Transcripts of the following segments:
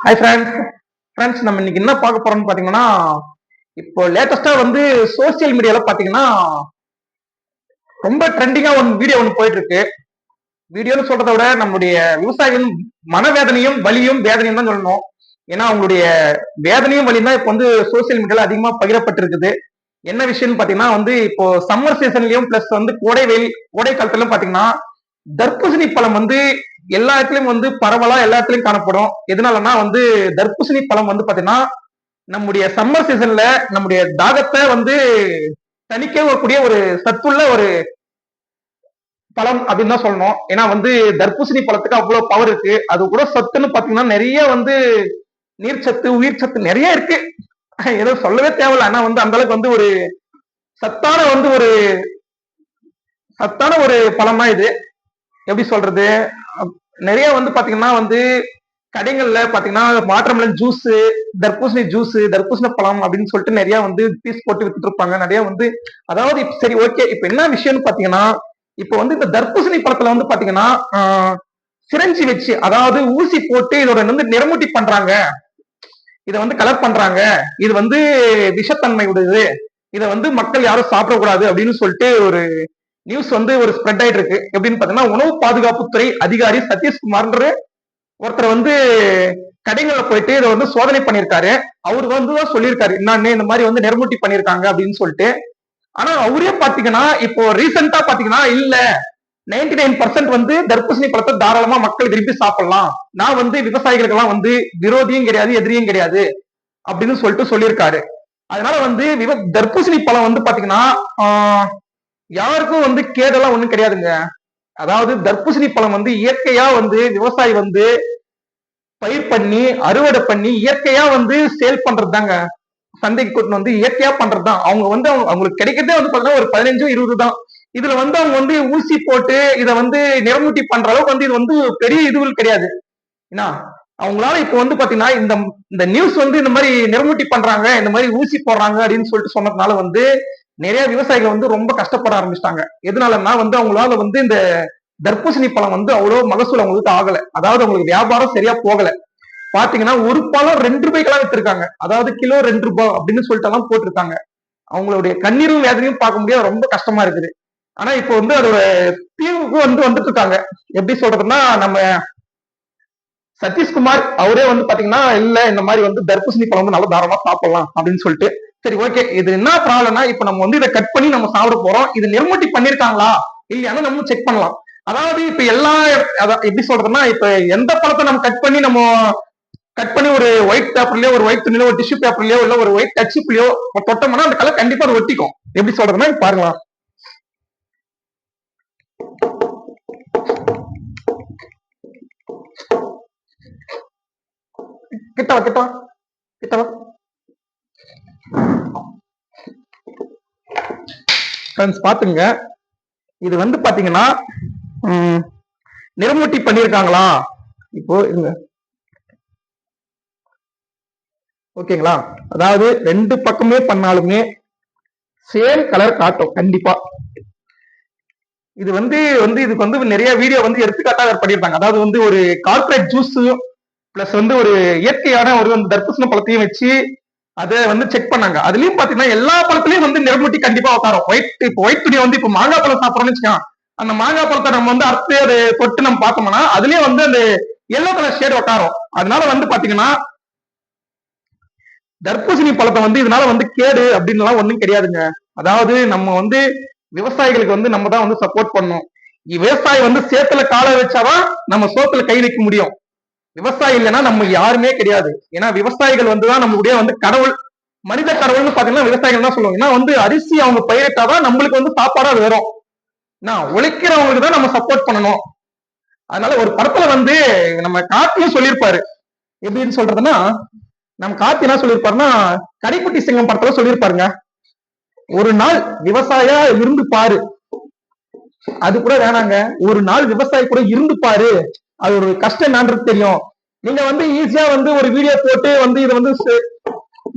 Hi friends friends நம்ம இன்னைக்கு என்ன பார்க்க போறோம்னு பாத்தீங்கன்னா இப்போ லேட்டஸ்டா வந்து சோசியல் மீடியால பாத்தீங்கன்னா ரொம்ப ட்ரெண்டிங்கா ஒன்று வீடியோ ஒன்று போயிட்டு இருக்கு வீடியோன்னு சொல்றதை விட நம்மளுடைய விவசாயிகள் மனவேதனையும் வலியும் வேதனையும் தான் சொல்லணும். ஏன்னா அவங்களுடைய வேதனையும் வலியும் தான் இப்போ வந்து சோசியல் மீடியால அதிகமா பகிரப்பட்டிருக்குது. என்ன விஷயம்னு பாத்தீங்கன்னா வந்து இப்போ சம்மர் சீசன்லயும் பிளஸ் வந்து கோடை வெயில் கோடை காலத்திலும் பாத்தீங்கன்னா தர்பூசணி பழம் வந்து எல்லா இடத்துலயும் வந்து பரவலா எல்லா இடத்துலயும் காணப்படும். எதனாலன்னா வந்து தர்பூசணி பழம் வந்து பாத்தீங்கன்னா நம்முடைய சம்மர் சீசன்ல நம்முடைய தாகத்தை வந்து தணிக்கக்கூடிய ஒரு சத்துள்ள ஒரு பழம் அப்படின்னு தான் சொல்லணும். ஏன்னா வந்து தர்பூசணி பழத்துக்கு அவ்வளவு பவர் இருக்கு. அது கூட சத்துன்னு பாத்தீங்கன்னா நிறைய வந்து நீர் சத்து உயிர் சத்து நிறைய இருக்கு. ஏதோ சொல்லவே தேவையில்ல. ஆனா வந்து அந்த அளவுக்கு வந்து ஒரு சத்தான வந்து ஒரு சத்தான ஒரு பழமா இது. எப்படி சொல்றது? நிறைய வந்து பாத்தீங்கன்னா வந்து கடைகள்ல பாத்தீங்கன்னா வாட்டர்மெலன் ஜூஸ் தர்பூசணி ஜூஸ் தர்பூசணி பழம் அப்படின்னு சொல்லிட்டு நிறைய வந்து பீஸ் போட்டு வித்துட்டு இருப்பாங்க நிறைய வந்து அதாவது சரி ஓகே இப்ப என்ன விஷயம்னு பாத்தீங்கன்னா இப்ப வந்து இந்த தர்பூசணி பழத்துல வந்து பாத்தீங்கன்னா சிரஞ்சி வச்சு அதாவது ஊசி போட்டு இதோட வந்து நிறமூட்டி பண்றாங்க. இதை வந்து கலர் பண்றாங்க. இது வந்து விஷத்தன்மை உடையது. இதை வந்து மக்கள் யாரும் சாப்பிடக்கூடாது அப்படின்னு சொல்லிட்டு ஒரு நியூஸ் வந்து ஒரு ஸ்ப்ரெட் ஆயிட்டு இருக்கு எப்படின்னு பாத்தீங்கன்னா உணவு பாதுகாப்புத்துறை அதிகாரி சதீஷ்குமார்ன்ற ஒருத்தர் வந்து கடைகளில் போயிட்டு இதை வந்து சோதனை பண்ணியிருக்காரு. அவர் வந்து தான் சொல்லியிருக்காரு என்னன்னு இந்த மாதிரி வந்து நெருமூட்டி பண்ணியிருக்காங்க அப்படின்னு சொல்லிட்டு. ஆனா அவரே பாத்தீங்கன்னா இப்போ ரீசெண்டா பாத்தீங்கன்னா இல்ல நைன்டி நைன் பர்சன்ட் வந்து தர்பூசணி பழத்தை தாராளமா மக்கள் விரும்பி சாப்பிடலாம். நான் வந்து விவசாயிகளுக்கெல்லாம் வந்து விரோதியும் கிடையாது எதிரியும் கிடையாது அப்படின்னு சொல்லிட்டு சொல்லியிருக்காரு. அதனால வந்து விவ தர்பூசணி பழம் வந்து பாத்தீங்கன்னா யாருக்கும் வந்து கேடெல்லாம் ஒண்ணும் கிடையாதுங்க. அதாவது தர்பூசணி பழம் வந்து இயற்கையா வந்து விவசாயி வந்து பயிர் பண்ணி அறுவடை பண்ணி இயற்கையா வந்து சேல் பண்றது தாங்க சந்தைக்கு கூட்டு வந்து இயற்கையா பண்றதுதான். அவங்க வந்து அவங்களுக்கு கிடைக்கிறதே வந்து பாத்தீங்கன்னா ஒரு பதினஞ்சு இருபது தான். இதுல வந்து அவங்க வந்து ஊசி போட்டு இதை வந்து நிறமூட்டி பண்ற அளவுக்கு வந்து இது வந்து பெரிய இதுகள் கிடையாது. ஏன்னா அவங்களால இப்ப வந்து பாத்தீங்கன்னா இந்த இந்த நியூஸ் வந்து இந்த மாதிரி நிறமூட்டி பண்றாங்க இந்த மாதிரி ஊசி போடுறாங்க அப்படின்னு சொல்லிட்டு சொன்னதுனால வந்து நிறைய விவசாயிகள் வந்து ரொம்ப கஷ்டப்பட ஆரம்பிச்சிட்டாங்க. எதனாலன்னா வந்து அவங்களால வந்து இந்த தர்பூசணி பழம் வந்து அவ்வளவு மகசூல் அவங்களுக்கு ஆகல. அதாவது அவங்களுக்கு வியாபாரம் சரியா போகல. பாத்தீங்கன்னா ஒரு பழம் ரெண்டு ரூபாய்க்கெல்லாம் வித்துருக்காங்க. அதாவது கிலோ ரெண்டு ரூபாய் அப்படின்னு சொல்லிட்டு எல்லாம் போட்டிருக்காங்க. அவங்களுடைய கண்ணீரும் வேதனையும் பார்க்க முடியாது. ரொம்ப கஷ்டமா இருக்குது. ஆனா இப்போ வந்து அதோட தீர்வுக்கு வந்து வந்துட்டு இருக்காங்க எப்படி சொல்றதுன்னா நம்ம சதீஷ்குமார் அவரே வந்து பாத்தீங்கன்னா இல்ல இந்த மாதிரி வந்து தர்பூசணி பழம் வந்து நல்லா தாராளமா சாப்பிடலாம் அப்படின்னு சொல்லிட்டு சரி ஓகே இது என்ன ப்ராப்ளம்னா இப்ப நம்ம வந்து இதை கட் பண்ணி நம்ம சாப்பிட போறோம். இது நிர்மூட்டி பண்ணிருக்காங்களா? இல்லையானு நம்ம செக் பண்ணலாம். அதாவது இப்ப எல்லா எப்படி சொல்றதுன்னா இப்ப எந்த பழத்தை நம்ம கட் பண்ணி நம்ம கட் பண்ணி ஒரு ஒயிட் பேப்பர்லயோ ஒரு ஒயிட் துணியிலோ ஒரு டிஷ்யூ பேப்பர்லயோ இல்ல ஒரு ஒயிட் டச்சுப்லயோ தொட்டோம்னா அந்த கலர் கண்டிப்பா அது ஒட்டிக்கும். எப்படி சொல்றதுன்னா பாருங்களா கிட்டா கிட்டவா கிட்டவா? ஃப்ரெண்ட்ஸ் பாத்துங்க இது வந்து பாத்தீங்கன்னா நிறமூட்டி பண்ணிருக்காங்களா? இப்போ இருங்க. ஓகேங்களா? அதாவது ரெண்டு பக்கமே பண்ணாலுமே சேம் கலர் காட்டும் கண்டிப்பா. இது வந்து வந்து இதுக்கு வந்து நிறைய வீடியோ வந்து எடுத்துக்காட்டாக பண்ணியிருப்பாங்க அதாவது வந்து ஒரு கார்பரேட் ஜூஸ் பிளஸ் வந்து ஒரு இயற்கையான ஒரு தர்பூசண பழத்தையும் வச்சு அதை வந்து செக் பண்ணாங்க. அதுலயும் பாத்தீங்கன்னா எல்லா பழத்துலயும் வந்து நிறமூட்டி கண்டிப்பா உட்காரும் ஒயிட் இப்போ ஒயிட் துணியை வந்து இப்போ மாங்காய் பழம் சாப்பிடறோம்னு வச்சுக்கோங்க. அந்த மாங்காய் பழத்தை நம்ம வந்து அறுத்து அது தொட்டு நம்ம பார்த்தோம்னா அதுலயும் வந்து அந்த எல்லோ கலர் ஷேட் உட்காரும் அதனால வந்து பாத்தீங்கன்னா தர்பூசணி பழத்தை வந்து இதனால வந்து கேடு அப்படின்னு ஒண்ணும் கிடையாதுங்க. அதாவது நம்ம வந்து விவசாயிகளுக்கு வந்து நம்ம தான் வந்து சப்போர்ட் பண்ணணும். விவசாயி வந்து சேத்துல காலை வச்சாதான் நம்ம சோத்துல கை வைக்க முடியும். விவசாயி இல்லைன்னா நம்ம யாருமே கிடையாது. ஏன்னா விவசாயிகள் வந்துதான் நம்மளுடைய வந்து கடவுள். மனித கடவுள்னு பாத்தீங்கன்னா விவசாயிகள் தான் சொல்லுவாங்க. ஏன்னா வந்து அரிசி அவங்க பயிரிட்டாதான் நம்மளுக்கு வந்து சாப்பாடா வரும். நான் உழைக்கிறவங்களுக்கு தான் நம்ம சப்போர்ட் பண்ணணும். அதனால ஒரு படத்துல வந்து நம்ம காத்தியும் சொல்லியிருப்பாரு. எப்படின்னு சொல்றதுன்னா நம்ம காத்தி என்ன சொல்லியிருப்பாருன்னா கடைக்குட்டி சிங்கம் படத்துல சொல்லியிருப்பாருங்க. ஒரு நாள் விவசாயா இருந்து பாரு. அது கூட வேணாங்க. ஒரு நாள் விவசாயி கூட இருந்து பாரு. அது ஒரு கஷ்டம் என்னன்றது தெரியும். நீங்க வந்து ஈஸியா வந்து ஒரு வீடியோ போட்டு வந்து இதை வந்து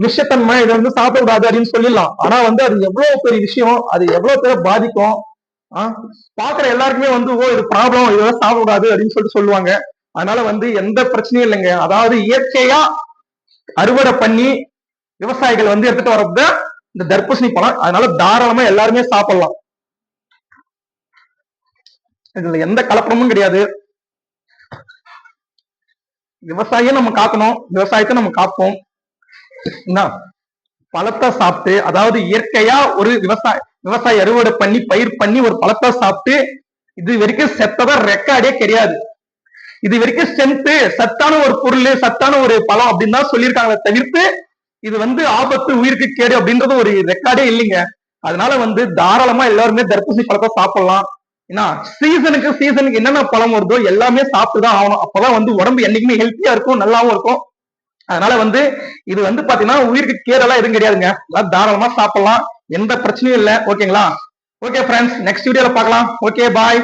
விஷத்தன்மை இதை வந்து சாப்பிடக்கூடாது அப்படின்னு சொல்லிடலாம். ஆனா வந்து அது எவ்வளவு பெரிய விஷயம் அது எவ்வளவு பேரை பாதிக்கும் பாக்குற எல்லாருக்குமே வந்து ஓ இது ப்ராப்ளம் இதெல்லாம் சாப்பிடக்கூடாது அப்படின்னு சொல்லிட்டு சொல்லுவாங்க. அதனால வந்து எந்த பிரச்சனையும் இல்லைங்க. அதாவது இயற்கையா அறுவடை பண்ணி விவசாயிகள் வந்து எடுத்துட்டு வர்றது இந்த தர்பூசணி பழம் அதனால தாராளமா எல்லாருமே சாப்பிடலாம். இதுல எந்த கலப்படமும் கிடையாது. விவசாயியை நம்ம காக்கணும் விவசாயத்தை நம்ம காப்போம். என்ன? பழத்தை சாப்பிட்டு அதாவது இயற்கையா ஒரு விவசாய விவசாய அறுவடை பண்ணி பயிர் பண்ணி ஒரு பழத்தை சாப்பிட்டு இது வரைக்கும் செத்ததா ரெக்கார்டே கிடையாது. இது வரைக்கும் ஸ்ட்ரென்த்து சத்தான ஒரு பொருள் சத்தான ஒரு பழம் அப்படின்னு தான் சொல்லியிருக்காங்களே தவிர்த்து இது வந்து ஆபத்து உயிருக்கு கேடு அப்படின்றது ஒரு ரெக்கார்டே இல்லைங்க. அதனால வந்து தாராளமா எல்லாருமே தர்பூசணி பழத்தை சாப்பிடலாம். ஏன்னா சீசனுக்கு சீசனுக்கு என்னென்ன பழம் வருதோ எல்லாமே சாப்பிட்டுதான் ஆகணும். அப்பதான் வந்து உடம்பு என்னைக்குமே ஹெல்த்தியா இருக்கும் நல்லாவும் இருக்கும். அதனால வந்து இது வந்து பாத்தீங்கன்னா உயிருக்கு கேடெல்லாம் எதுவும் கிடையாதுங்க. எல்லாம் தாராளமா சாப்பிடலாம். எந்த பிரச்சனையும் இல்லை. ஓகேங்களா ஓகே ஃப்ரெண்ட்ஸ் நெக்ஸ்ட் வீடியோல பார்க்கலாம். Okay bye